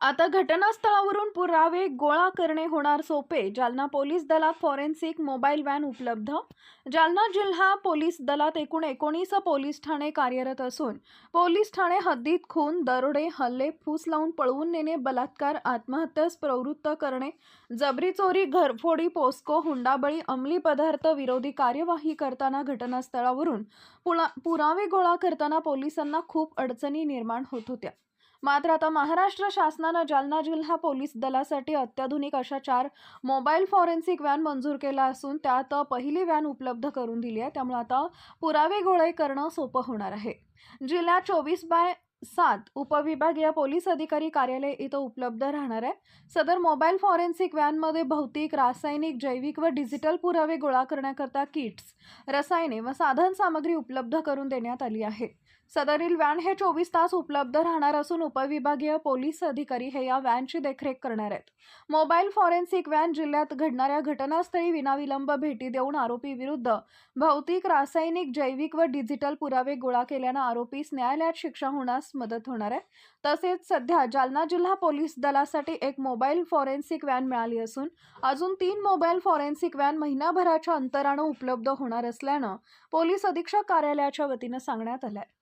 आता घटनास्थळावरून पुरावे गोळा करणे होणार सोपे. जालना पोलीस दलात फॉरेन्सिक मोबाईल व्हॅन उपलब्ध? जालना जिल्हा पोलीस दलात एकूण एकोणीस पोलीस ठाणे कार्यरत असून पोलीस ठाणे हद्दीत खून दरोडे हल्ले फूस लावून पळवून नेणे बलात्कार आत्महत्यास प्रवृत्त करणे जबरी चोरी घरफोडी पोस्को हुंडाबळी अंमली पदार्थ विरोधी कार्यवाही करताना घटनास्थळावरून पुरावे गोळा करताना पोलिसांना खूप अडचणी निर्माण होत होत्या. मात्र आता महाराष्ट्र शासनानं जालना जिल्हा पोलीस दलासाठी अत्याधुनिक अशा चार मोबाईल फॉरेन्सिक व्हॅन मंजूर केला असून त्यात पहिली व्हॅन उपलब्ध करून दिली आहे. त्यामुळे आता पुरावे गोळे करणं सोपं होणार आहे. जिल्ह्यात चोवीस बाय सात उपविभागीय पोलीस अधिकारी कार्यालय इथं उपलब्ध राहणार आहे. सदर मोबाईल फॉरेन्सिक व्हॅनमध्ये भौतिक रासायनिक जैविक व डिजिटल पुरावे गोळा करण्याकरता किट्स रसायने व साधन सामग्री उपलब्ध करून देण्यात आली आहे. सदरील व्हॅन हे चोवीस तास उपलब्ध राहणार असून उपविभागीय पोलीस अधिकारी हे या व्हॅनची देखरेख करणार आहेत. मोबाईल फॉरेन्सिक व्हॅन जिल्ह्यात घडणाऱ्या घटनास्थळी विनाविलंब भेटी देऊन आरोपी विरुद्ध भौतिक रासायनिक जैविक व डिजिटल पुरावे गोळा केल्यानं आरोपीस न्यायालयात शिक्षा होण्यास मदत होणार आहे. तसेच सध्या जालना जिल्हा पोलीस दलासाठी एक मोबाईल फॉरेन्सिक व्हॅन मिळाली असून अजून तीन मोबाईल फॉरेन्सिक व्हॅन महिनाभराच्या अंतरानं उपलब्ध होणार असल्यानं पोलीस अधीक्षक कार्यालयाच्या वतीनं सांगण्यात आलं आहे